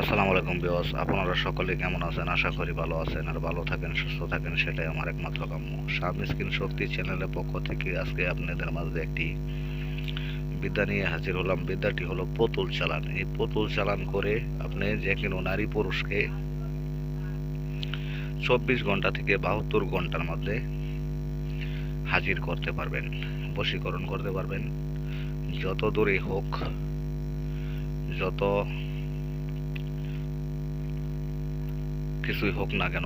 আসসালামু আলাইকুম বিওস আপনারা সকলে কেমন আছেন? আশা করি ভালো আছেন আর ভালো থাকেন, সুস্থ থাকেন, সেটাই আমার একমাত্র কাম্য। সামনে স্ক্রিন শক্তি চ্যানেলের পক্ষ থেকে আজকে আপনাদের মাঝে একটি বিদ্যা নিয়ে হাজির হলাম। বিদ্যাটি হলো পুতুল চালান। এই পুতুল চালান করে আপনি যে কোনো নারী পুরুষকে চব্বিশ ঘণ্টা থেকে বাহাত্তর ঘণ্টার মধ্যে হাজির করতে পারবেন, বশীকরণ করতে পারবেন। যত দূরে হোক, যত কিছুই হোক না কেন,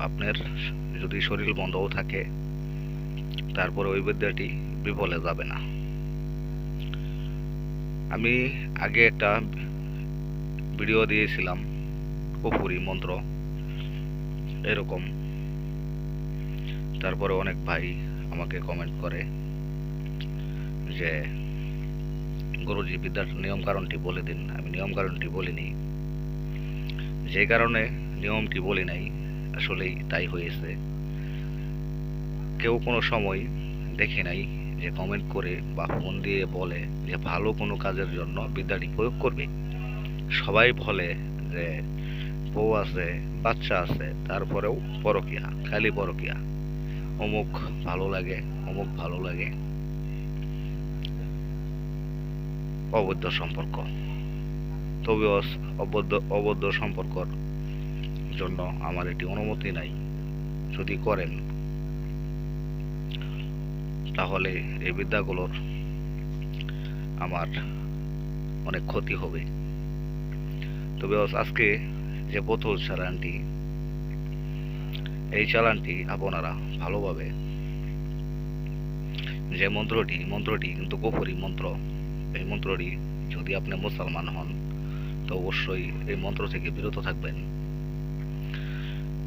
আপনার যদি শরীর বন্ধও থাকে, তারপরে ওই বিদ্যাটি বিফলে যাবে না। আমি আগে একটা ভিডিও দিয়েছিলাম কুপুরি মন্ত্র, এরকম। তারপরে অনেক ভাই আমাকে কমেন্ট করে যে, গুরুজি, বিদ্যার নিয়ম কারণটি বলে দিন। আমি নিয়ম কারণটি বলিনি। যে কারণে নিয়মটি বলি নাই, আসলেই তাই হয়েছে। কেউ কোনো সময় দেখে নাই যে কমেন্ট করে বা ফোন দিয়ে বলে যে ভালো কোনো কাজের জন্য বিদ্যাটি প্রয়োগ করবে। সবাই বলে যে বউ আছে, বাচ্চা আছে, তারপরেও পরকিয়া, খালি পরকিয়া। অমুক ভালো লাগে, অমুক ভালো লাগে। অবৈধ সম্পর্ক। তবে অবৈধ অবৈধ সম্পর্কর জন্য আমার এটি অনুমতি নাই। যদি করেন, তাহলে এই বিদ্যাগুলোর আমার অনেক ক্ষতি হবে। তবে আজকে যে বোতল চালানটি, এই চালানটি আপনারা ভালোভাবে, যে মন্ত্রটি মন্ত্রটি কিন্তু গোপরী মন্ত্র, এই মন্ত্রটি যদি আপনি মুসলমান হন, তো অবশ্যই এই মন্ত্র থেকে বিরত থাকবেন।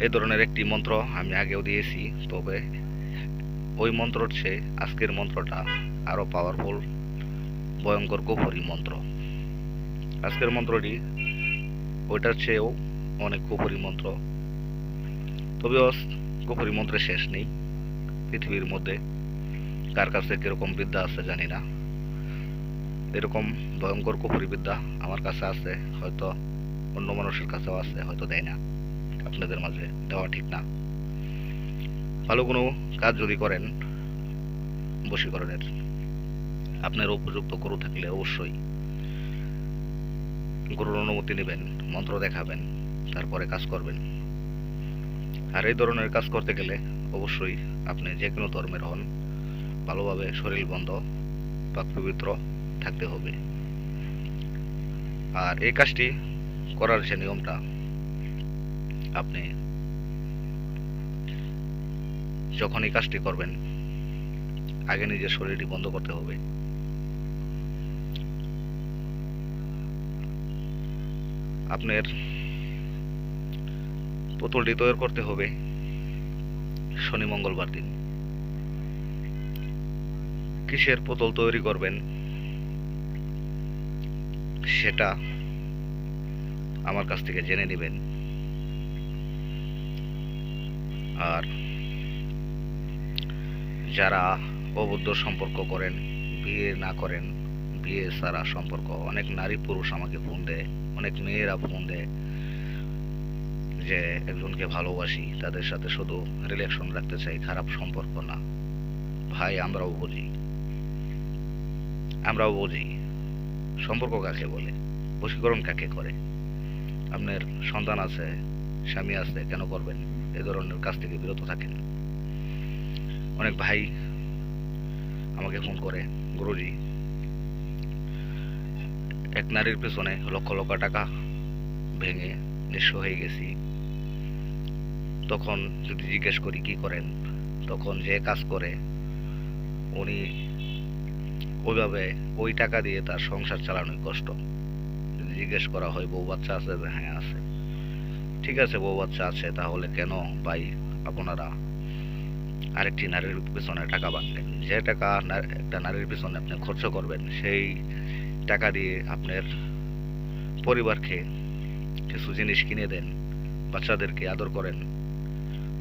এই ধরনের একটি মন্ত্র আমি আগেও দিয়েছি, তবে ওই মন্ত্রর চেয়ে আজকের মন্ত্রটা আরও পাওয়ারফুল ভয়ঙ্কর কুফরি মন্ত্র। আজকের মন্ত্রটি ওইটার চেয়েও অনেক কুফরি মন্ত্র। তবে কুফরি মন্ত্রের শেষ নেই। পৃথিবীর মধ্যে কার কাছে কীরকম বিদ্যা আছে জানি না। এরকম ভয়ঙ্কর কুফরি বিদ্যা আমার কাছে আছে, হয়তো অন্য মানুষের কাছেও আছে, হয়তো দেয় না। আপনাদের মাঝে দেওয়া ঠিক না। ভালো কোনো কাজ যদি করেন, বশীকরণের, আপনার উপযুক্ত গরু থাকলে অবশ্যই গরুর অনুমতি নেবেন, মন্ত্র দেখাবেন, তারপরে কাজ করবেন। আর এই ধরনের কাজ করতে গেলে অবশ্যই আপনি যে কোনো ধর্মের হন, ভালোভাবে শরীর বন্ধ পাক পবিত্র থাকতে হবে। আর এই কাজটি করার যে নিয়মটা আপনি যখন এই কাজটি করবেন, আগে নিজের শরীরটি বন্ধ করতে হবে। আপনার পুতুলটি তৈরি করতে হবে শনি মঙ্গলবার দিন। কিসের পুতুল তৈরি করবেন সেটা আমার কাছ থেকে জেনে নেবেন। আর যারা অবদ্ধ সম্পর্ক করেন, বিয়ে না করেন, বিয়ে সারা সম্পর্ক, অনেক নারী পুরুষ আমাকে ফোন দেয়, অনেক মেয়েরা ফোন দেয় যে, একজনকে ভালোবাসি, তাদের সাথে শুধু রিলেশন রাখতে চাই, খারাপ সম্পর্ক না। ভাই, আমরাও বুঝি। আমরাও বুঝি। সম্পর্ক কাকে বলে? বশীকরণ কাকে করে? আপনার সন্তান আছে, স্বামী আছে, কেন করবেন? এ ধরনের কাজ থেকে বিরত থাকেন। অনেক ভাই আমাকে ফোন করে, গুরুজি, এক নারীর পেছনে লক্ষ লক্ষ টাকা ভেঙে নিঃস্ব হয়ে গেছি। তখন যদি জিজ্ঞেস করি কি করেন, তখন যে কাজ করে, উনি ওইভাবে ওই টাকা দিয়ে তার সংসার চালানোই কষ্ট। যদি জিজ্ঞেস করা হয়, বউ বাচ্চা আছে? হ্যাঁ আছে। ঠিক আছে, বউ বাচ্চা আছে, তাহলে কেন ভাই আপনারা আরেকটি নারীর পিছনে টাকা বাঁধলেন যে টাকা একটা নারীর পিছনে আপনি খরচ করবেন, সেই টাকা দিয়ে আপনার পরিবারকে কিছু জিনিস কিনে দেন, বাচ্চাদেরকে আদর করেন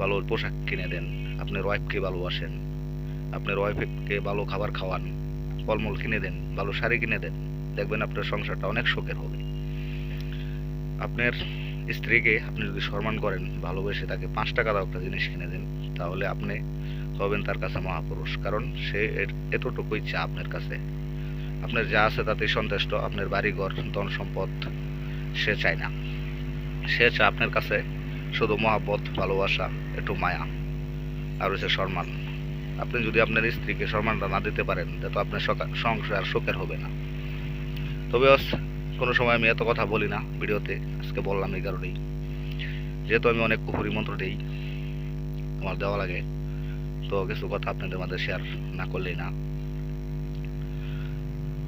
ভালো পোশাক কিনে দেন, আপনার ওয়াইফকে ভালোবাসেন, আপনার ওয়াইফকে ভালো খাবার খাওয়ান, ফলমূল কিনে দেন, ভালো শাড়ি কিনে দেন, দেখবেন আপনার সংসারটা অনেক সুখের হবে। আপনার স্ত্রীকে আপনি যদি সম্মান করেন, ভালোবেসে তাকে পাঁচ টাকা দাও একটা জিনিস কিনে দিন, তাহলে আপনি হবেন তার কাছে মহাপুরুষ। কারণ সে এতটুকুই চা আপনার কাছে। আপনার যা আছে তাতেই সন্তুষ্ট, আপনার বাড়িঘর ধন সম্পদ সে চায় না। সে চায় আপনার কাছে শুধু মহাব্বত, ভালোবাসা, একটু মায়া, আর হচ্ছে সম্মান। আপনি যদি আপনার স্ত্রীকে সম্মানটা না দিতে পারেন তো আপনার সংসার সুখের হবে না। তবে কোনো সময় আমি এত কথা বলি না ভিডিওতে, আজকে বললাম এই কারণেই। যেহেতু আমি অনেক কুহুরি মন্ত্র দিই, আমার দেওয়া লাগে, তো কিছু কথা আপনাদের মাঝে শেয়ার না করলেই না।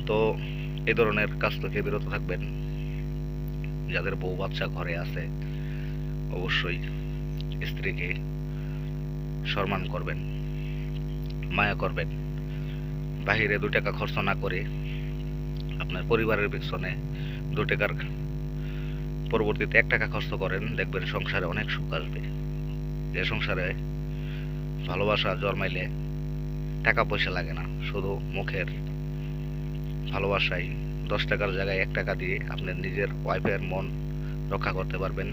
তো এই ধরনের কাজ থেকে বিরত থাকবেন। যাদের বউ বাচ্চা ঘরে আছে, অবশ্যই স্ত্রীকে সম্মান করবেন, মায়া করবেন। বাহিরে দু টাকা খরচ না করে আপনার পরিবারের পেছনে দু টাকার পরবর্তীতে এক টাকা খরচ করেন, দেখবেন সংসারে অনেক সুখ আসবে। যে সংসারে ভালোবাসা জন্মাইলে টাকা পয়সা লাগে না, শুধু মুখের ভালোবাসাই। দশ টাকার জায়গায় এক টাকা দিয়ে আপনার নিজের ওয়াইফের মন রক্ষা করতে পারবেন,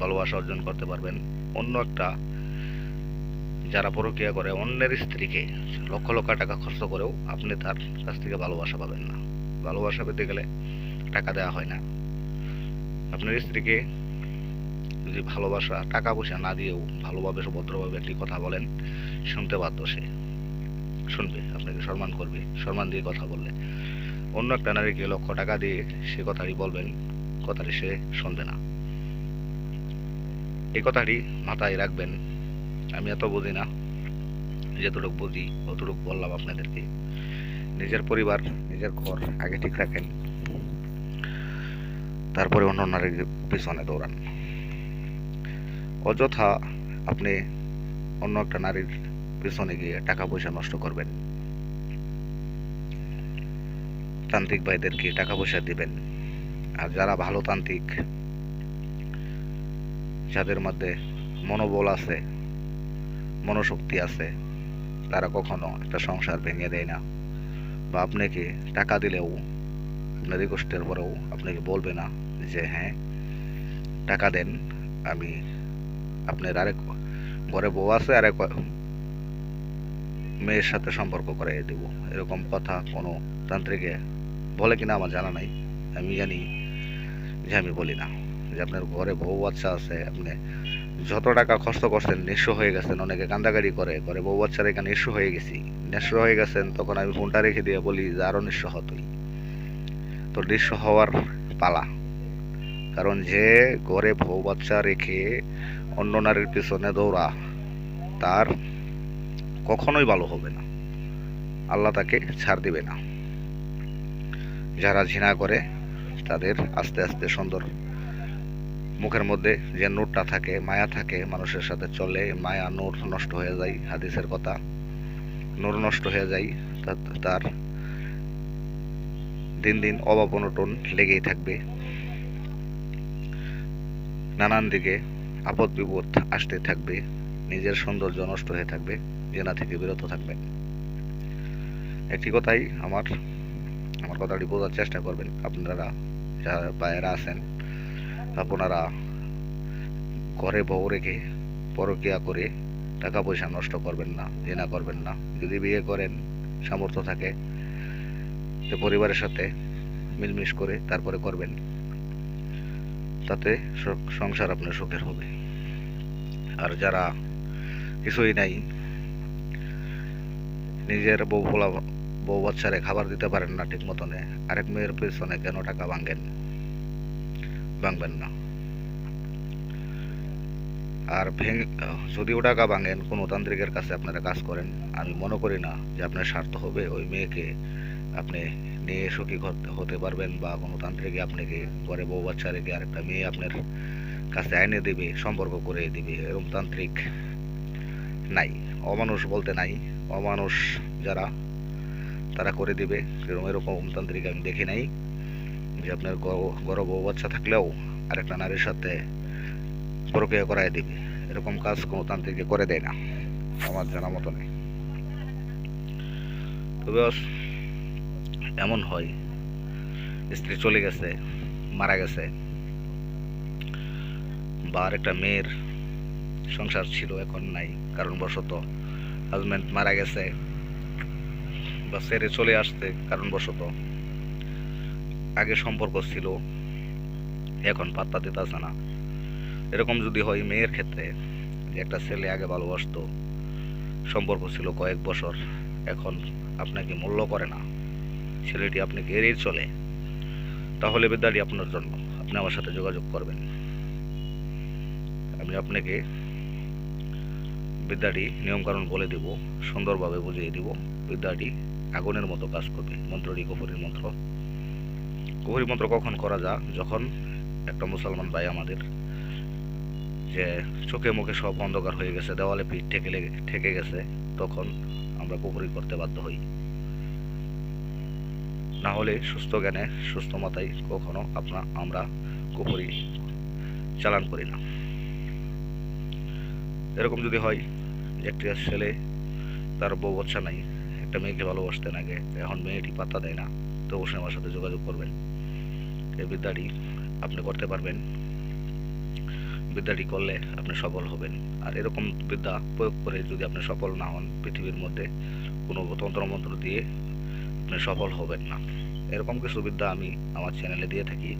ভালোবাসা অর্জন করতে পারবেন। অন্য একটা যারা পরকিয়া করে, অন্যের স্ত্রীকে লক্ষ লক্ষ টাকা খরচ করেও আপনি তার কাছ থেকে ভালোবাসা পাবেন না। ভালোবাসা পেতে গেলে টাকা দেওয়া হয় না। আপনার স্ত্রীকে যদি ভালোবাসা, টাকা পয়সা না দিয়েও ভালোভাবে ভদ্রভাবে একটি কথা বলেন, শুনতে বাধ্য সে। শুনবে, আপনাকে সম্মান করবে, সম্মান দিয়ে কথা বললে। অন্য একটা নারীকে লক্ষ টাকা দিয়ে সে কথাটি বলবেন, কথাটি সে শুনবে না। এই কথাটি মাথায় রাখবেন, আমি এত বুঝি না, যতটুকু বুঝি, অতটুকু বললাম আপনাদেরকে। নিজের পরিবার, নিজের ঘর আগে ঠিক রাখেন। তারপরে অন্য নারীর পিছনে দৌড়ান। অযথা আপনি অন্য একটা নারীর পিছনে গিয়ে টাকা পয়সা নষ্ট করবেন। তান্ত্রিক ভাইদেরকে টাকা পয়সা দিবেন। আর যারা ভালো তান্ত্রিক, যাদের মধ্যে মনোবল আছে, মনোশক্তি আছে, তারা কখনো একটা সংসার ভেঙে দেয় না। বা আপনাকে টাকা দিলেও, আপনার রিকোয়েস্টের পরেও আপনাকে বলবে না যে হ্যাঁ টাকা দেন, আমি আপনার আরেক ঘরে বউ আছে, আরেক মেয়ের সাথে সম্পর্ক করাই দেব। এরকম কথা কোনো তান্ত্রিকে বলে কিনা আমার জানা নাই। আমি জানি যে আমি বলি না। যে আপনার ঘরে বউ বাচ্চা আছে, আপনি যত টাকা খরচ করছেন নিঃস্ব হয়ে গেছেন, অনেকে কান্দাকারি করে করে বউ বাচ্চার এখানে নিঃস্ব হয়ে গেছি। নিঃস্ব হয়ে গেছেন, তখন আমি ফোনটা রেখে দিয়ে বলি যে আরও নিঃস্ব হতই তো নিঃস্ব হওয়ার পালা। কারণ যে ঘরে বউ বাচ্চা রেখে অন্য নারীর পিছনে দৌড়া, তার কখনোই ভালো হবে না। আল্লাহ তাকে ছাড় দিবে না। যারা ঝিনা করে, তাদের আস্তে আস্তে সুন্দর মুখের মধ্যে যে নূরটা থাকে, মায়া থাকে, মানুষের সাথে চলে, মায়া নূর নষ্ট হয়ে যায়, হাদিসের কথা। নূর নষ্ট হয়ে যায় তার দিন দিন অভাব অনটন লেগেই থাকবে। নানান দিকে আপদ বিপদ আসতে থাকবে, নিজের সৌন্দর্য নষ্ট হয়ে থাকবে, জেনা থেকে বিরত থাকবেন একটি কথাই আমার আমার কথাটি বোঝার চেষ্টা করবেন আপনারা, যারা বাইরে আছেন। আপনারা ঘরে বউ রেখে পরকিয়া করে টাকা পয়সা নষ্ট করবেন না জেনা করবেন না। যদি বিয়ে করেন, সামর্থ্য থাকে, তো পরিবারের সাথে মিলমিশ করে তারপরে করবেন। তাতে সংসার আপনার সুখের হবে। আর যারা কিছুই নাই, নিজের বউ পোলা বউ বাচ্চারে খাবার দিতে পারেন না ঠিক মতনে, আরেক মেয়ের পেছনে কেন টাকা ভাঙেন? ভাঙবেন না। আর ভেঙে যদিও টাকা ভাঙেন, কোনো তান্ত্রিকের কাছে আপনারা কাজ করেন, আমি মনে করি না যে আপনার স্বার্থ হবে। ওই মেয়েকে আপনি নিয়ে সুখী হতে পারবেন বা কোনো তান্ত্রিকে আপনাকে ঘরে বউ বাচ্চা রেখে আরেকটা মেয়ে আপনার কাছে আইনে দেবে, সম্পর্ক করে দিবে, এরকম তান্ত্রিক নাই। অমানুষ বলতে নাই। অমানুষ যারা, তারা করে দিবে। এরকম এরকম তান্ত্রিক আমি দেখি নাই। যে আপনার গ- ঘরে বাচ্চা থাকলেও আরেকটা নারীর সাথে প্রক্রিয়া করাই দিবে। এরকম কাজ কোনো করে দেয় না, আমার জানা মতো নেই। তবে এমন হয়, স্ত্রী চলে গেছে, মারা গেছে, বা আরেকটা মেয়ের সংসার ছিল, এখন নাই, কারণবশত হাজব্যান্ড মারা গেছে, বা ছেড়ে চলে আসছে, কারণবশত। আগে সম্পর্ক ছিল, এখন পাত্তা দিতেছে না। এরকম যদি হয় মেয়ের ক্ষেত্রে, একটা ছেলে আগে ভালোবাসতো, সম্পর্ক ছিল কয়েক বছর, এখন আপনাকে মূল্য করে না। ছেলেটি আপনাকে এড়িয়ে চলে, তাহলে বিদ্যাটি আপনার জন্য, আপনি আমার সাথে যোগাযোগ করবেন। আমি আপনাকে বিদ্যাটি নিয়মকানুন বলে দিব, সুন্দরভাবে বুঝিয়ে দিব, বিদ্যাটি আগুনের মতো কাজ করবে, মন্ত্রটি কুফুরির মন্ত্র। কুফুরি মন্ত্র কখন করা যা, যখন একটা মুসলমান ভাই আমাদের যে চোখে মুখে সব অন্ধকার হয়ে গেছে, দেওয়ালে পিঠ ঠেকে ঠেকে গেছে, তখন আমরা কুফুরি করতে বাধ্য হই। না হলে সুস্থ জ্ঞানে, সুস্থ মাথায় কখনো আপনা, আমরা কুফুরি চালান করি না। এরকম যদি হয় যে একটা ছেলে তার বউ বাচ্চা নাই, একটা মেয়েকে ভালোবাসতে নাগে এখন মেয়েটি পাত্তা দেয় না তো অবশ্যই আমার সাথে যোগাযোগ করবেন। বিদ্যাটি আপনি করতে পারবেন। বিদ্যাটি করলে আপনি সফল হবেন। আর এরকম বিদ্যা প্রয়োগ করে যদি আপনি সফল না হন, পৃথিবীর মধ্যে কোনো তন্ত্রমন্ত্র দিয়ে আপনি সফল হবেন না। এরকম কিছু বিদ্যা আমি আমার চ্যানেলে দিয়ে থাকি,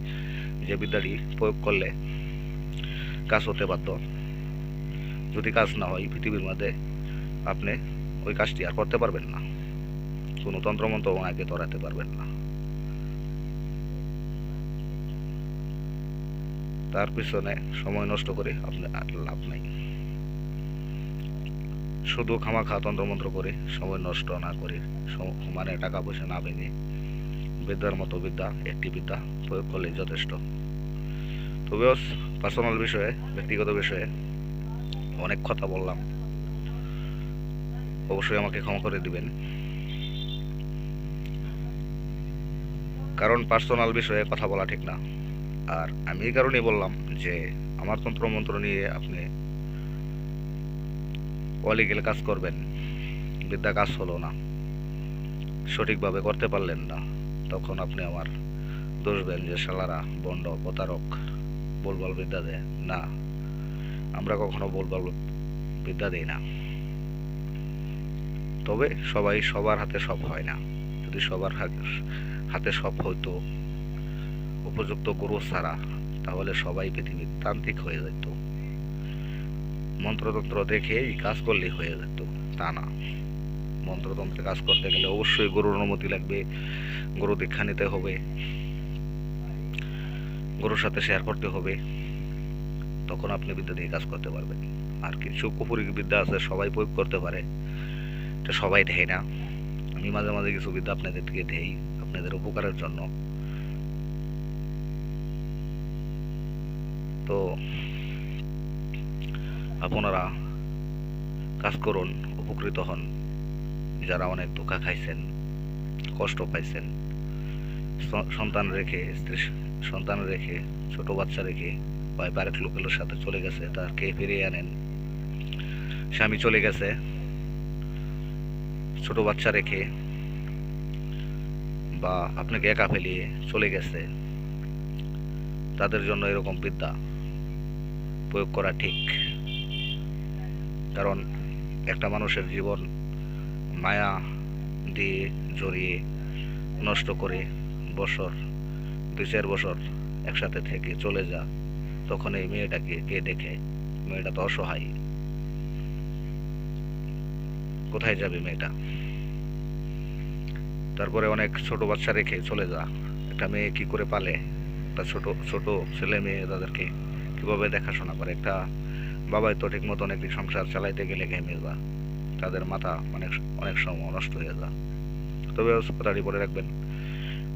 যে বিদ্যাটি প্রয়োগ করলে কাজ হতে বাধ্য। যদি কাজ না হয়, পৃথিবীর মধ্যে আপনি ওই কাজটি আর করতে পারবেন না। কোনো তন্ত্রমন্ত্র ওনাকে ধরাতে পারবেন না। তার পিছনে সময় নষ্ট করে আপনি লাভ নাই। শুধু খামাখা তন্ত্রমন্ত্র করে সময় নষ্ট না করে মানে টাকা পয়সা না ভেঙে বিদ্যার মতো বিদ্যা, একটি বিদ্যা প্রয়োগ করলে যথেষ্ট। তবে পার্সোনাল বিষয়ে, ব্যক্তিগত বিষয়ে অনেক কথা বললাম। অবশ্যই আমাকে ক্ষমা করে দিবেন। কারণ পার্সোনাল বিষয়ে কথা বলা ঠিক না। আর আমি এই কারণেই বললাম যে আমার তন্ত্রমন্ত্র নিয়ে আপনি অলিগেল কাজ করবেন, বিদ্যা কাজ হলো না। সঠিকভাবে করতে পারলেন না, তখন আপনি আমার দোষবেন যে শালারা বন্ড প্রতারক, বলবল বিদ্যা দেয়। না, আমরা কখনো বলবল বিদ্যা দিই না। তবে সবাই সবার হাতে সব হয় না। যদি সবার হাত- সব হইতো উপযুক্ত গুরু ছাড়া, তাহলে সবাই পৃথিবীর তান্ত্রিক হয়ে যেত। মন্ত্রতন্ত্র দেখেই কাজ করলেই হয়ে যেত, তা না। মন্ত্রতন্ত্রে কাজ করতে গেলে অবশ্যই গরুর অনুমতি লাগবে, গরু দীক্ষা নিতে হবে, গরুর সাথে শেয়ার করতে হবে। তখন আপনি বিদ্যা দিয়ে কাজ করতে পারবেন। আর কিছু কুপুরি বিদ্যা আছে, সবাই প্রয়োগ করতে পারে। এটা সবাই দেয় না। আমি মাঝে মাঝে কিছু বিদ্যা আপনাদেরকে দেই, আপনাদের উপকারের জন্য। তো আপনারা কাজ করুন, উপকৃত হন। যারা অনেক ধোকা খাইছেন, কষ্ট পাইছেন সন্তান রেখে স্ত্রী সন্তান রেখে, ছোট বাচ্চা রেখে বা বারেক লোকের সাথে চলে গেছে তাকে ফিরিয়ে আনেন? স্বামী চলে গেছে, ছোট বাচ্চা রেখে বা আপনাকে একা ফেলিয়ে চলে গেছে, তাদের জন্য এরকম বিদ্যা। প্রয়োগ করা ঠিক। কারণ একটা মানুষের জীবন মায়া দিয়ে জড়িয়ে নষ্ট করে বছর, দুই চার বছর একসাথে থেকে চলে যা, তখন এই মেয়েটাকে কে দেখে? মেয়েটা তো অসহায়। কোথায় যাবে মেয়েটা? তারপরে অনেক ছোট বাচ্চা রেখে চলে যা। একটা মেয়ে কি করে পালে? একটা ছোট ছোট ছেলে মেয়ে তাদেরকে কীভাবে দেখাশোনা করে? একটা বাবাই তো ঠিক মতন একটি সংসার চালাইতে গেলে ঘেমে যা তাদের মাথা অনেক অনেক সময় নষ্ট হয়ে যা তবে কথাটি বলে রাখবেন,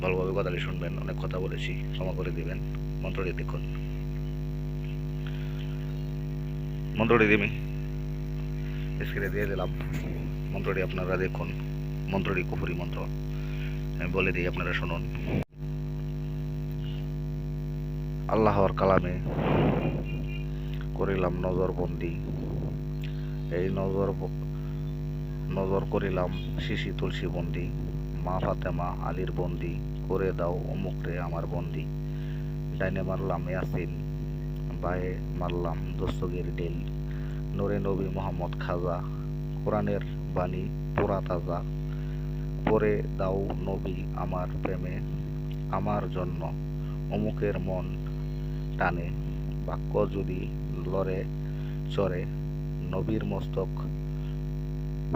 ভালোভাবে কথাটি শুনবেন, অনেক কথা বলেছি, ক্ষমা করে দিবেন। মন্ত্রটি দেখুন মন্ত্রটি দিমি। স্ক্রিনে দিয়ে দিলাম। মন্ত্রটি আপনারা দেখুন। মন্ত্রটি কুফুরি মন্ত্র। আমি বলে দিই, আপনারা শুনুন। আল্লাহর কালামে করিলাম নজরবন্দি। এই নজর নজর করিলাম শিশি তুলসী বন্দি, মা ফাতেমা আলীর বন্দি, করে দাও অমুক রে আমার বন্দি। ডাইনে মারলাম ইয়াসিন, বায়ে মারলাম দস্তগীর ডিল নূরে নবী মোহাম্মদ খাজা, কোরআনের বাণী পুরা তাজা। পরে দাও নবী আমার প্রেমে, আমার জন্য অমুকের মন টানে। বাক্য যদি লড়ে, চড়ে, নবীর মস্তক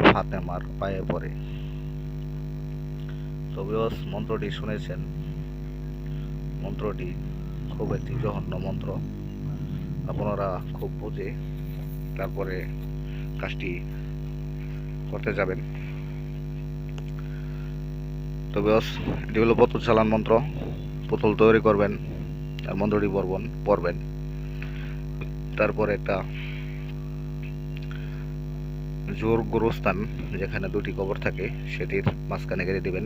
ফাতেমার পায়ে পড়ে। তবেও মন্ত্রটি শুনেছেন। মন্ত্রটি খুব একটি জঘন্য মন্ত্র। আপনারা খুব বুঝে তারপরে কাজটি করতে যাবেন। তবে এটি হলো পুতুল চালান মন্ত্র পুতুল তৈরি করবেন। মন্ত্রটি পড়বেন পড়বেন তারপরে একটা জোর গোরস্থান, যেখানে দুটি কবর থাকে, সেটির মাঝখানে গেড়ে দিবেন।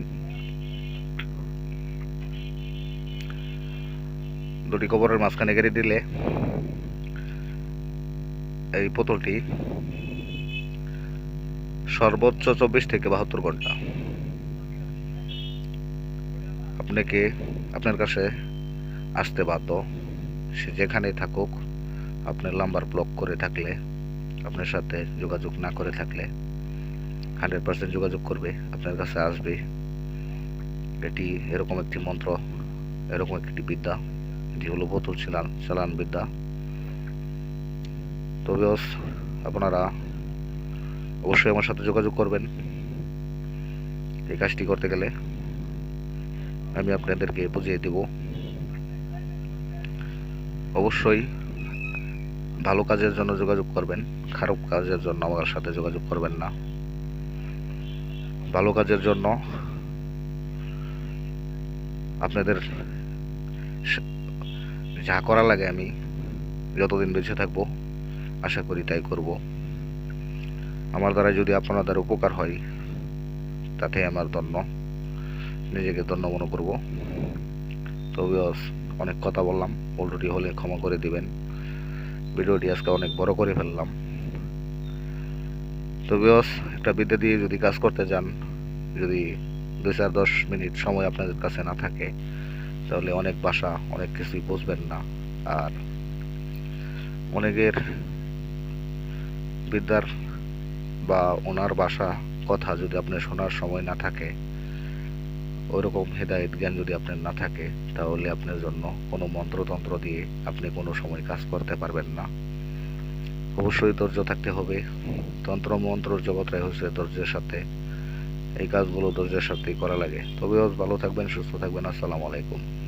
দুটি কবরের মাঝখানে গেড়ে দিলে এই পুতুলটি সর্বোচ্চ চব্বিশ থেকে বাহাত্তর ঘণ্টা। আপনাকে, আপনার কাছে আসতে বাধ্য। সে যেখানেই থাকুক, আপনার নাম্বার ব্লক করে থাকলে, আপনার সাথে যোগাযোগ না করে থাকলে হান্ড্রেড পার্সেন্ট যোগাযোগ করবে, আপনার কাছে আসবে। এটি এরকম একটি মন্ত্র, এরকম একটি বিদ্যা, এটি হলো বোতল চালান চালান বিদ্যা। তবে আপনারা অবশ্যই আমার সাথে যোগাযোগ করবেন। এই কাজটি করতে গেলে আমি আপনাদেরকে বুঝিয়ে দেব। অবশ্যই ভালো কাজের জন্য যোগাযোগ করবেন, খারাপ কাজের জন্য আমার সাথে যোগাযোগ করবেন না। ভালো কাজের জন্য আপনাদের যা করা লাগে আমি যতদিন বেঁচে থাকব, আশা করি তাই করব। আমার দ্বারা যদি আপনাদের উপকার হয় তাতে আমার ধন্য। নিজেকে ধন্য মনে করব। তবে অনেক কথা বললাম উল্টোটি হলে ক্ষমা করে দিবেন। ভিডিওটি আজকে অনেক বড় করে ফেললাম। তবে একটা বিদ্যা দিয়ে যদি কাজ করতে যান যদি দুই চার দশ মিনিট সময় আপনাদের কাছে না থাকে, তাহলে অনেক ভাষা অনেক কিছুই বুঝবেন না। আর অনেকের বিদ্যার বা ওনার ভাষা কথা যদি আপনার শোনার সময় না থাকে ওইরকম হেদায়ত জ্ঞান যদি আপনার না থাকে, তাহলে আপনার জন্য কোনো মন্ত্রতন্ত্র দিয়ে আপনি কোনো সময় কাজ করতে পারবেন না। অবশ্যই ধৈর্য থাকতে হবে। তন্ত্র মন্ত্র জগৎটাই হচ্ছে ধৈর্যের সাথে। এই কাজগুলো ধৈর্যের সাথেই করা লাগে। তবে ভালো থাকবেন, সুস্থ থাকবেন। আসসালামু আলাইকুম।